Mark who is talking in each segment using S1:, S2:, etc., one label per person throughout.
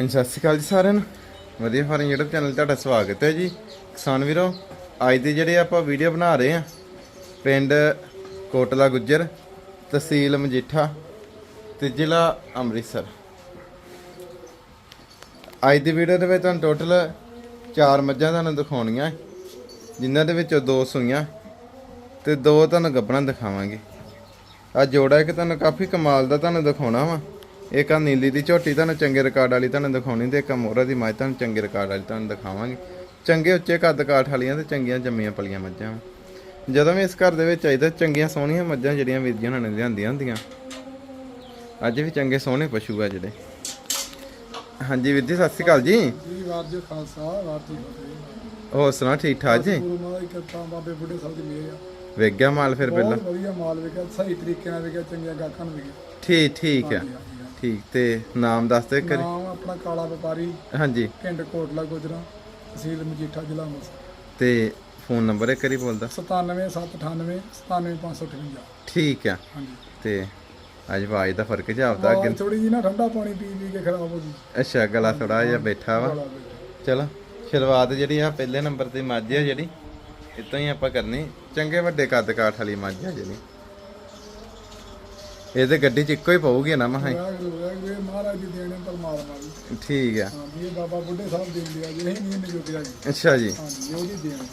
S1: ਹਾਂਜੀ, ਸਤਿ ਸ਼੍ਰੀ ਅਕਾਲ ਜੀ ਸਾਰਿਆਂ ਨੂੰ। ਵਧੀਆ ਫਾਰਮ YouTube ਚੈਨਲ ਤੁਹਾਡਾ ਸਵਾਗਤ ਹੈ ਜੀ। ਕਿਸਾਨ ਵੀਰੋ, ਅੱਜ ਦੀ ਜਿਹੜੇ ਆਪਾਂ ਵੀਡੀਓ ਬਣਾ ਰਹੇ ਆ ਪਿੰਡ ਕੋਟਲਾ ਗੁੱਜਰ, ਤਹਿਸੀਲ ਮਜੀਠਾ ਤੇ ਜ਼ਿਲ੍ਹਾ ਅੰਮ੍ਰਿਤਸਰ। ਅੱਜ ਦੀ ਵੀਡੀਓ ਦੇ ਵਿੱਚ ਤੁਹਾਨੂੰ ਟੋਟਲ ਚਾਰ ਮੱਝਾਂ ਤੁਹਾਨੂੰ ਦਿਖਾਉਣੀਆਂ, ਜਿਨ੍ਹਾਂ ਦੇ ਵਿੱਚੋਂ ਦੋ ਸੂਈਆਂ ਤੇ ਦੋ ਤੁਹਾਨੂੰ ਗੱਭਣਾ ਦਿਖਾਵਾਂਗੇ। ਆ ਜੋੜਾ ਇੱਕ ਤੁਹਾਨੂੰ ਕਾਫੀ ਕਮਾਲ ਦਾ ਤੁਹਾਨੂੰ ਦਿਖਾਉਣਾ ਵਾ। ਇੱਕ ਆ ਨੀਲੀ ਦੀ ਝੋਟੀ ਤੁਹਾਨੂੰ ਚੰਗੇ ਰਿਕਾਰਡ ਵਾਲੀ ਤੁਹਾਨੂੰ ਦਿਖਾਉਣੀ ਤੇ ਇੱਕ ਮੋਹਰਾ ਦੀ ਮੱਝ ਤੁਹਾਨੂੰ ਚੰਗੇ ਰਿਕਾਰਡ ਵਾਲੀ ਤੁਹਾਨੂੰ ਦਿਖਾਵਾਂਗੇ। ਚੰਗੇ ਉੱਚੇ ਕੱਦ ਕਾਠ ਵਾਲੀਆਂ ਤੇ ਚੰਗੀਆਂ ਜੰਮੀਆਂ ਪਲੀਆਂ ਮੱਝਾਂ। ਜਦੋਂ ਵੀ ਇਸ ਘਰ ਦੇ ਵਿੱਚ ਆਈਦਾ ਚੰਗੀਆਂ ਸੋਹਣੀਆਂ ਮੱਝਾਂ ਜਿਹੜੀਆਂ ਵੀਰ ਜੀ ਉਹਨਾਂ ਨੇ ਲਿਆਂਦੀਆਂ ਹੁੰਦੀਆਂ। ਅੱਜ ਵੀ ਚੰਗੇ ਸੋਹਣੇ ਪਸ਼ੂ ਆ ਜਿਹੜੇ। ਹਾਂਜੀ ਵੀਰ ਜੀ ਸਤਿ ਸ਼੍ਰੀ ਅਕਾਲ ਜੀ।
S2: ਖਾਲਸਾ
S1: ਹੋਰ ਸੁਣਾ ਠੀਕ ਠਾਕ ਜੀ?
S2: ਬਾਬੇ ਬੁੱਢੇ ਸਾਹਿਬ ਦੀ ਮਿਹਰ ਆ।
S1: ਵੇਖ ਗਿਆ ਮਾਲ ਫਿਰ ਪਹਿਲਾਂ।
S2: ਵਧੀਆ ਮਾਲ ਵਿਕਿਆ ਸਹੀ ਤਰੀਕੇ ਨਾਲ ਵਿਕਿਆ ਚੰਗੀਆਂ ਗਾਹਕਾਂ ਨੂੰ
S1: ਠੀਕ ਠੀਕ ਆ। ਠੀਕ ਤੇ ਨਾਮ ਦੱਸ ਦੇ ਕਰੀ
S2: ਨਾਮ ਆਪਣਾ ਕਾਲਾ ਵਪਾਰੀ
S1: ਹਾਂਜੀ।
S2: ਪਿੰਡ ਕੋਟਲਾ ਗੁਜਰਾ ਤਹਿਸੀਲ ਮਜੀਠਾ ਜ਼ਿਲ੍ਹਾ ਅੰਮ੍ਰਿਤਸਰ।
S1: ਤੇ ਫੋਨ ਨੰਬਰ ਇੱਕ ਵਾਰੀ ਬੋਲਦਾ।
S2: 97798 97558
S1: ਠੀਕ ਆ।
S2: ਹਾਂਜੀ।
S1: ਤੇ ਅੱਜ ਆਵਾਜ਼ ਦਾ ਫ਼ਰਕ ਜਾਪਦਾ ਅੱਗੇ।
S2: ਥੋੜੀ ਜੀ ਨਾ ਠੰਡਾ ਪਾਣੀ ਪੀ ਪੀ ਕੇ ਖਰਾਬ ਹੋ ਗਈ।
S1: ਅੱਛਾ ਗਲਾ ਥੋੜਾ ਜਿਹਾ ਬੈਠਾ ਵਾ। ਚਲੋ ਸ਼ੁਰੂਆਤ ਜਿਹੜੀ ਆ ਪਹਿਲੇ ਨੰਬਰ ਤੇ ਮੱਝ ਆ ਜਿਹੜੀ। ਇਤੋਂ ਹੀ ਆਪਾਂ ਕਰਨੀ। ਚੰਗੇ ਵੱਡੇ ਕੱਦ ਕਾਠ ਵਾਲੀ ਮੱਝ ਆ ਜਿਹੜੀ। ਇਹ ਤੇ ਗੱਡੀ 'ਚ ਇੱਕੋ ਹੀ ਪਊਗੀ ਨਾ ਮਹਾਂ
S2: ਵਾਹਿਗੁਰੂ ਵਾਹਿਗੁਰੂ ਇਹ ਮਹਾਰਾਜ ਦੀ ਦੇਣ ਪਰਮਾਤਮਾ ਦੀ
S1: ਠੀਕ ਆ।
S2: ਜੀ ਇਹ ਬਾਬਾ ਬੁੱਢੇ ਸਾਹਿਬ ਦੇ ਦਿਆ ਜੀ ਇਹ ਨਹੀਂ ਨਿਜੋਗਿਆ ਜੀ।
S1: ਅੱਛਾ ਜੀ।
S2: ਹਾਂ ਜੀ ਉਹਦੀ ਦੇਣ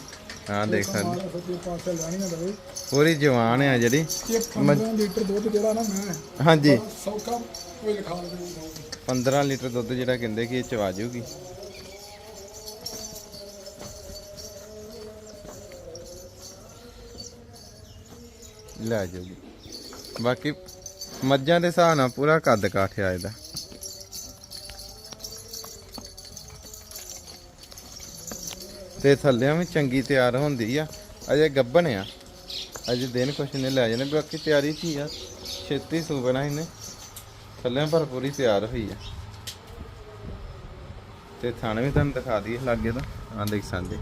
S1: ਹਾਂ ਦੇਖ ਸਕਦੇ।
S2: ਸੱਚੇ ਪਾਤਸ਼ਾਹ ਜਾਣੀਆਂ ਦਵੇ।
S1: ਪੂਰੀ ਜਵਾਨ ਆ ਜਿਹੜੀ।
S2: ਇਹ 15 ਲੀਟਰ ਦੁੱਧ ਜਿਹੜਾ ਨਾ ਮੈਂ
S1: ਹਾਂਜੀ।
S2: ਸੌਕਾ ਕੋਈ ਲਿਖਾ ਦੇ
S1: 15 ਲੀਟਰ ਦੁੱਧ ਜਿਹੜਾ ਕਹਿੰਦੇ ਕਿ ਇਹ ਚਵਾ ਜੂਗੀ ਲੈ ਜਾਊਗੀ। ਬਾਕੀ ਮੱਝਾਂ ਦੇ ਹਿਸਾਬ ਨਾਲ ਪੂਰਾ ਕੱਦ ਕਾਠਿਆ ਇਹਦਾ। ਤੇ ਥੱਲਿਆਂ ਵੀ ਚੰਗੀ ਤਿਆਰ ਹੁੰਦੀ ਆ। ਅਜੇ ਗੱਭਣ ਆ। ਅਜੇ ਦਿਨ ਕੁਛ ਨੇ ਲੈ ਜਾਣੇ ਬਾਕੀ ਤਿਆਰੀ ਚ ਹੀ ਆ। ਛੇਤੀ ਸੂਬਣਾ ਇਹਨੇ। ਥੱਲਿਆਂ ਪਰ ਪੂਰੀ ਤਿਆਰ ਹੋਈ ਆ। ਤੇ ਥਾਣੇ ਵੀ ਤੁਹਾਨੂੰ ਦਿਖਾ ਦਈਏ ਲਾਗੇ ਦਾ ਆ ਦੇਖ ਸਕਦੇ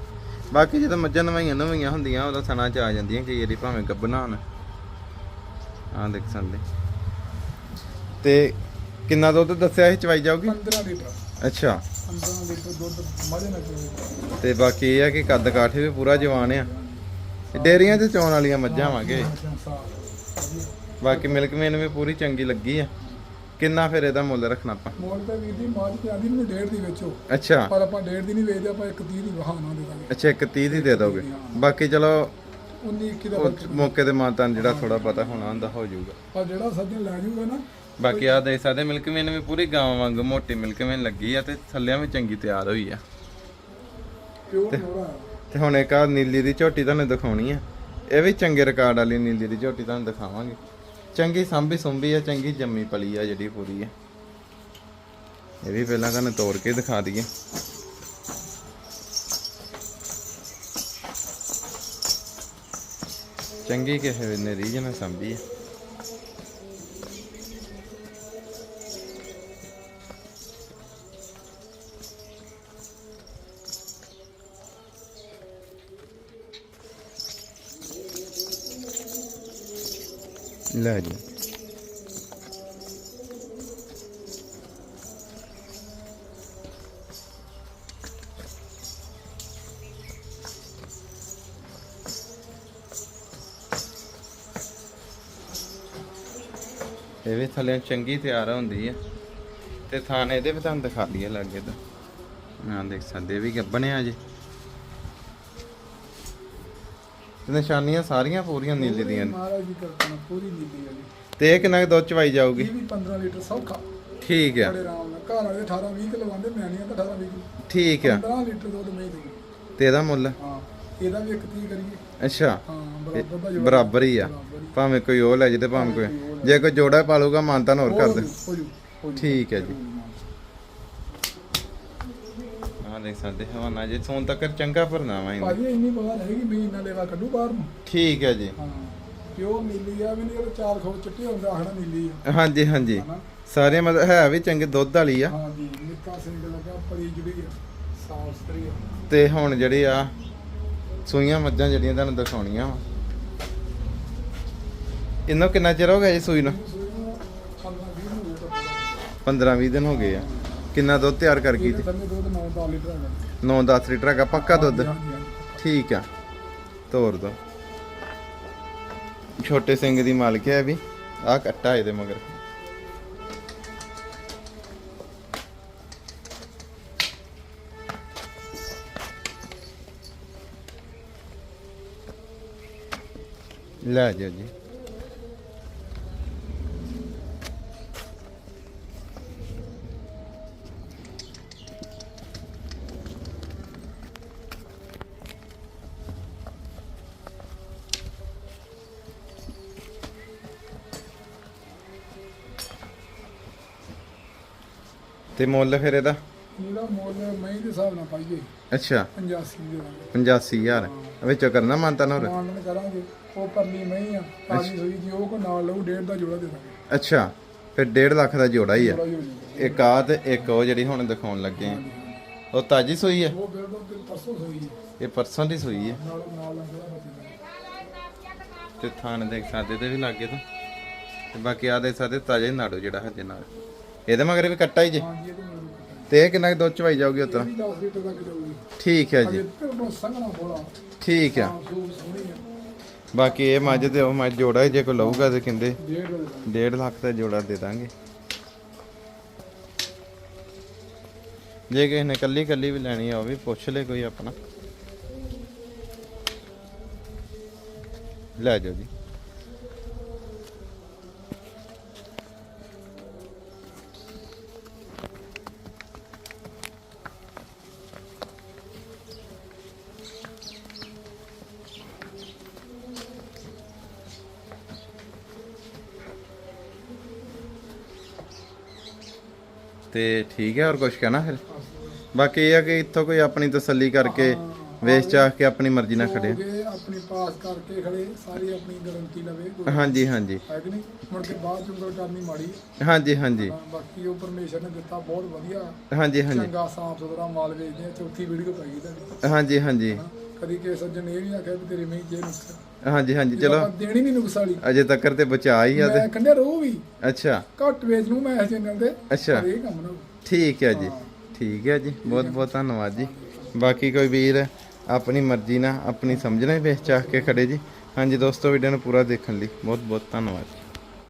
S1: ਬਾਕੀ ਜਦੋਂ ਮੱਝਾਂ ਨਵਾਈਆਂ ਨਵਾਈਆਂ ਹੁੰਦੀਆਂ ਉਹਦਾ ਥਣਾ ਚ ਆ ਜਾਂਦੀਆਂ ਕਈ ਵਾਰੀ, ਭਾਵੇਂ ਗੱਭਣਾ ਹੋਣ। ਆ ਦੇਖ ਸਕਦੇ ਤੇ ਕਿੰਨਾ ਦੁੱਧ ਦੱਸਿਆ ਸੀ ਚਵਾਈ ਜਾਊਗੀ?
S2: 15 ਲੀਟਰ।
S1: ਅੱਛਾ।
S2: 15 ਲੀਟਰ ਦੁੱਧ ਮਜ਼ੇ ਨਾਲ ਪੀਓ
S1: ਤੇ ਬਾਕੀ ਇਹ ਆ ਕਿ ਕੱਦ ਕਾਠੇ ਵੀ ਪੂਰਾ ਜਵਾਨ ਆ। ਇਹ ਡੇਰੀਆਂ 'ਚ ਚੌਣ ਵਾਲੀਆਂ ਮੱਝਾਂ ਵਾਂਗੇ ਬਾਕੀ ਮਿਲਕ ਮੇਨ ਵੀ ਪੂਰੀ ਚੰਗੀ ਲੱਗੀ ਆ। ਕਿੰਨਾ ਫਿਰ ਇਹਦਾ ਮੁੱਲ ਰੱਖਣਾ ਆਪਾਂ?
S2: ਮੋਲ ਤੇ ਵੀਰ ਦੀ ਮਾਝ ਤੇ ਆਂਦੀ ਮੈਨੂੰ ਡੇਢ ਦੀ ਵੇਚੋ।
S1: ਅੱਛਾ।
S2: ਪਰ ਆਪਾਂ ਡੇਢ ਦੀ ਨਹੀਂ ਵੇਚਦੇ ਆਪਾਂ ਇੱਕ 30 ਦੀ ਬਹਾਨਾ ਦੇ ਦਾਂਗੇ।
S1: ਅੱਛਾ ਇੱਕ 30 ਦੀ ਦੇ ਦੋਗੇ। ਬਾਕੀ ਚਲੋ
S2: 19 21 ਦਾ
S1: ਉਹ
S2: ਫ਼ਰਕ।
S1: ਮੌਕੇ ਤੇ ਮਾਤਾ ਜਿਹੜਾ ਥੋੜਾ ਪਤਾ ਹੋਣਾ ਹੁੰਦਾ ਹੋ ਜਾਊਗਾ।
S2: ਪਰ ਜਿਹੜਾ ਸੱਜਣ ਲੈ ਜਾਊਗਾ ਨਾ
S1: ਬਾਕੀ ਆ ਦੇਖ ਸਕਦੇ ਮਿਲਕ ਮੇਨ ਵੀ ਪੂਰੀ ਗਾਂ ਵਾਂਗ ਮੋਟੀ ਮਿਲਕ ਮੇਨ ਲੱਗੀ ਆ ਤੇ ਥੱਲਿਆਂ ਵੀ ਚੰਗੀ ਤਿਆਰ ਹੋਈ ਆ। ਤੇ ਹੁਣ ਇੱਕ ਆ ਨੀਲੀ ਦੀ ਝੋਟੀ ਤੁਹਾਨੂੰ ਦਿਖਾਉਣੀ ਆ। ਇਹ ਵੀ ਚੰਗੇ ਰਿਕਾਰਡ ਵਾਲੀ ਨੀਲੀ ਦੀ ਝੋਟੀ ਤੁਹਾਨੂੰ ਦਿਖਾਵਾਂਗੇ। ਚੰਗੀ ਸੰਭੀ ਸੁੰਭੀ ਆ ਚੰਗੀ ਜੰਮੀ ਪਲੀ ਆ ਜਿਹੜੀ ਪੂਰੀ ਆ। ਇਹ ਵੀ ਪਹਿਲਾਂ ਤੁਹਾਨੂੰ ਤੋੜ ਕੇ ਦਿਖਾ ਦਈਏ। ਚੰਗੀ ਕਿਸੇ ਨੇ ਰੀਜ ਨਾ ਸੰਭੀ ਆ। ਲੈ ਜੀ ਇਹ ਵੀ ਥੱਲੇ ਚੰਗੀ ਤਿਆਰ ਹੁੰਦੀ ਆ। ਤੇ ਥਾਣ ਇਹਦੇ ਵੀ ਤੁਹਾਨੂੰ ਦਿਖਾ ਦਈਏ ਲੱਗੇ ਤਾਂ। ਹਾਂ ਦੇਖ ਸਕਦੇ ਇਹ ਵੀ ਗੱਬਣਿਆ ਜੀ। ਤੇ ਨਿਸ਼ਾਨੀਆਂ ਸਾਰੀਆਂ ਪੂਰੀਆਂ ਨੀਲੇ ਦੀਆਂ ਨੇ।
S2: ਮਹਾਰਾਜ ਦੀ ਕਿਰਪਾ ਪੂਰੀ ਨੀਲੀ ਜੀ।
S1: ਤੇ ਇਹ ਕਿੰਨਾ ਕੁ ਦੁੱਧ ਚਵਾਈ ਜਾਊਗੀ?
S2: ਇਹ ਵੀ 15 ਲੀਟਰ ਸੌਖਾ।
S1: ਠੀਕ ਆ।
S2: ਬੜੇ ਆਰਾਮ ਨਾਲ। ਘਰ ਵਾਲੇ 18 20 ਕਿਲੋ ਆਂਦੇ ਮੈਣੀਆਂ ਤਾਂ 18 20 ਕਿਲੋ।
S1: ਠੀਕ ਆ।
S2: 15 ਲੀਟਰ ਦੁੱਧ ਮੈਂ ਦੂੰ
S1: ਤੇ ਇਹਦਾ ਮੁੱਲ?
S2: ਹਾਂ ਇਹਦਾ ਵੀ ਇੱਕ ਤੀ ਕਰੀਏ।
S1: ਅੱਛਾ।
S2: ਹਾਂ ਬਰਾਬਰ ਦਾ ਜੋੜਾ।
S1: ਬਰਾਬਰ ਹੀ ਆ। ਭਾਵੇਂ ਕੋਈ ਉਹ ਲੈ ਜੇ ਤੇ ਭਾਵੇਂ ਕੋਈ ਜੇ ਕੋਈ ਜੋੜਾ ਪਾਲੂਗਾ ਮਾਨਤਾ ਹੋਰ ਕਰ ਦੇ।
S2: ਹੋ ਜੂ ਹੋ ਜੂ।
S1: ਠੀਕ ਹੈ ਜੀ ਹਾਂ ਦੇਖ ਸਕਦੇ ਹਵਾਨਾ ਜੇ ਸੋਨ ਤੱਕ ਚੰਗਾ ਭਰਨਾ ਵਾ ਇਹਨੇ।
S2: ਭਾਜੀ ਇੰਨੀ ਨਹੀਂ ਕਿ ਮੀਨ ਨਾਲ ਲੈਵਾ ਕੱਢੂ ਬਾਹਰ ਨੂੰ।
S1: ਠੀਕ ਹੈ ਜੀ।
S2: ਹਾਂ ਪਿਓ ਨੀਲੀ ਆ ਵੀ ਨਹੀਂ ਉਹ ਚਾਰ ਖੋ ਚਿੱਟੇ ਹੁੰਦਾ ਆਹਣਾ ਨੀਲੀ ਆ।
S1: ਹਾਂਜੀ ਹਾਂਜੀ।
S2: ਹਨਾ?
S1: ਸਾਰੇ ਮਤਲਬ ਹੈ ਵੀ ਚੰਗੇ ਦੁੱਧ ਵਾਲੀ ਆ।
S2: ਹਾਂ ਜੀ ਨਿੱਕਾ ਸਿੰਘ ਲੱਗਾ ਪਰੀ ਜਿਹੜੀ ਆ ਸਾਫ਼ ਸਤਰੀ ਆ।
S1: ਤੇ ਹੁਣ ਜਿਹੜੀ ਆ ਸੂਈਆਂ ਮੱਝਾਂ ਜਿਹੜੀਆਂ ਤੁਹਾਨੂੰ ਦਿਖਾਉਣੀਆਂ ਵਾ। ਇਹਨੂੰ ਕਿੰਨਾ ਚਿਰ ਹੋ ਗਿਆ ਜੀ ਸੂਈ ਨੂੰ?
S2: ਸੂਈ ਨੂੰ 15 20 ਨੂੰ ਹੋ ਗਿਆ
S1: 15 20 ਦਿਨ ਹੋ ਗਏ ਆ। ਕਿੰਨਾ ਦੁੱਧ ਤਿਆਰ ਕਰ ਗਈ
S2: ਇਹਦੇ ਥੱਲੇ ਦੁੱਧ 9-10 ਲੀਟਰ ਹੈਗਾ।
S1: 9-10 ਲੀਟਰ ਹੈਗਾ ਪੱਕਾ ਦੁੱਧ?
S2: ਹਾਂਜੀ, ਹਾਂਜੀ।
S1: ਠੀਕ ਆ। ਤੋਰ ਦੋ। ਛੋਟੇ ਸਿੰਘ ਦੀ ਮਾਲਕ ਹੈ ਵੀ। ਆ ਕੱਟਾ ਇਹਦੇ ਮਗਰ। ਲੈ ਜਾਓ ਜੀ। ਤੇ ਮੁੱਲ ਫਿਰ ਇਹਦਾ?
S2: ਇਹਦਾ ਮੁੱਲ ਮਹੀਂ ਦੇ ਹਿਸਾਬ ਨਾਲ ਪਾਈਏ।
S1: ਅੱਛਾ।
S2: 85 ਦੇ ਦਾਂਗੇ
S1: 85000 ਵਿੱਚੋਂ ਕਰਨਾ ਮਾਨਤਾ ਨਾ ਹੋਰ
S2: ਮਾਨਨ ਕਰਾਂਗੇ। ਉਹ ਪਰਲੀ ਮਹੀਂ ਆ ਤਾਜੀ ਸੋਈ ਜੀ ਉਹ ਕੋ ਨਾਲ ਲਊ ਡੇਢ ਦਾ ਜੋੜਾ ਦੇ ਦਾਂਗੇ।
S1: ਅੱਛਾ। ਫਿਰ 1.5 ਲੱਖ ਦਾ ਜੋੜਾ ਹੀ ਆ।
S2: ਹੋ ਜਾਊਗਾ।
S1: ਇੱਕ ਆ ਤੇ ਇੱਕ ਉਹ ਜਿਹੜੀ ਹੁਣ ਦਿਖਾਉਣ ਲੱਗੇ ਆ। ਉਹ ਤਾਜੀ ਸੂਈ ਹੈ
S2: ਉਹ ਬਿਲਕੁਲ ਤੇ ਪਰਸੋਂ ਸੋਈ ਹੈ।
S1: ਇਹ ਪਰਸੋਂ ਦੀ ਸੂਈ
S2: ਨਾਲ ਨਾਲ ਬੱਤੀ
S1: ਤੇ ਥਾਣ ਦੇਖ ਸਕਦੇ ਤੇ ਵੀ ਲੱਗੇ ਤੋਂ। ਤੇ ਬਾਕੀ ਆ ਦੇਖ ਸਕਦੇ ਤਾਜਾ ਹੀ ਨਾੜੋ ਜਿਹੜਾ ਹਜੇ ਨਾਲ। ਇਹਦੇ ਮਗਰ ਵੀ ਕੱਟਾ ਹੀ ਜੇ।
S2: ਹਾਂਜੀ ਇਹਦੇ ਨਾਲ ਵੀ
S1: ਤੇ ਇਹ ਕਿੰਨਾ ਕੁ ਦੁੱਧ ਚਵਾਈ ਜਾਊਗੀ ਉਤਰਾ
S2: 10 ਲੀਟਰ ਤੱਕ ਜਾਊਗੀ
S1: ਠੀਕ ਹੈ ਜੀ।
S2: ਅਜੇ ਬਿਲਕੁਲ ਸੰਘਣਾ ਬੋਲਾ
S1: ਠੀਕ ਆ
S2: ਸੂਪ ਸੋਹਣੀ ਆ
S1: ਬਾਕੀ ਇਹ ਮੱਝ ਤੇ ਉਹ ਮੱਝ ਜੋੜਾ ਹੀ ਜੇ ਕੋਈ ਲਊਗਾ ਤੇ ਕਹਿੰਦੇ
S2: ਡੇਢ ਦਾ
S1: 1.5 ਲੱਖ ਦਾ ਜੋੜਾ ਦੇ ਦਾਂਗੇ। ਜੇ ਕਿਸੇ ਨੇ ਕੱਲੀ ਕੱਲੀ ਵੀ ਲੈਣੀ ਆ, ਉਹ ਵੀ ਪੁੱਛ ਲੈ ਕੋਈ ਆਪਣਾ। ਲੈ ਜਾਓ ਜੀ। ਤੇ ਠੀਕ ਹੈ ਹੋਰ ਕੁਝ ਕਹਿਣਾ ਫਿਰ? ਬਾਕੀ ਇਹ ਆ ਕਿ ਇੱਥੋਂ ਕੋਈ ਆਪਣੀ ਤਸੱਲੀ ਕਰਕੇ ਵੇਚ ਚਾਹ ਕੇ ਆਪਣੀ ਮਰਜ਼ੀ ਨਾਲ ਖੜੇ
S2: ਹੋਗੇ ਆਪਣੀ ਪਾਸ ਕਰਕੇ ਖੜੇ ਸਾਰੀ ਆਪਣੀ ਗਾਰੰਟੀ ਲਵੇ ਕੋਈ
S1: ਹਾਂਜੀ ਹਾਂਜੀ।
S2: ਹੈ ਕਿ ਨਹੀਂ? ਮੁੜ ਕੇ ਬਾਅਦ ਚ ਕੋਈ ਕਰਨੀ ਮਾੜੀ।
S1: ਹਾਂਜੀ ਹਾਂਜੀ।
S2: ਹਾਂ, ਬਾਕੀ ਉਹ ਪਰਮੇਸ਼ਰ ਨੇ ਦਿੱਤਾ ਬਹੁਤ ਵਧੀਆ।
S1: ਹਾਂਜੀ ਹਾਂਜੀ।
S2: ਚੰਗਾ ਸਾਫ਼ ਸੁਥਰਾ ਮਾਲ ਵੇਚਦੇ ਆ ਚੌਥੀ ਵੀਡੀਓ ਪਾਈ ਤੁਹਾਡੀ।
S1: ਹਾਂਜੀ ਹਾਂਜੀ।
S2: ਕਦੀ ਕਿਸੇ ਸੱਜਣ ਇਹ ਨਹੀਂ ਆਖਿਆ ਵੀ ਤੇਰੀ ਮਹੀਂ ਜੇ ਨੁਕਸ
S1: ਹਾਂਜੀ ਹਾਂਜੀ ਚਲੋ।
S2: ਆਪਾਂ ਦੇਣੀ ਨਹੀਂ ਨੁਕਸ ਵਾਲੀ
S1: ਅਜੇ ਤੱਕ ਤੇ ਬਚਾ ਹੀ ਆ ਤੇ।
S2: ਮੈਂ ਕੰਡਿਆ ਰੋ ਵੀ।
S1: ਅੱਛਾ।
S2: ਘੱਟ ਵੇਚ ਨੂੰ ਮੈਂ ਇਸ ਚੈਨਲ ਤੇ
S1: ਅੱਛਾ।
S2: ਇਹ ਕੰਮ ਨਾ
S1: ਠੀਕ ਹੈ ਜੀ। ਠੀਕ ਹੈ ਜੀ। ਬਹੁਤ ਬਹੁਤ ਧੰਨਵਾਦ ਜੀ। ਬਾਕੀ ਕੋਈ ਵੀਰ ਆਪਣੀ ਮਰਜ਼ੀ ਨਾਲ ਆਪਣੀ ਸਮਝ ਨਾਲ ਵੇਚ ਚਾਹ ਕੇ ਖੜੇ ਜੀ। ਹਾਂਜੀ ਦੋਸਤੋ ਵੀਡੀਓ ਨੂੰ ਪੂਰਾ ਦੇਖਣ ਲਈ ਬਹੁਤ ਬਹੁਤ ਧੰਨਵਾਦ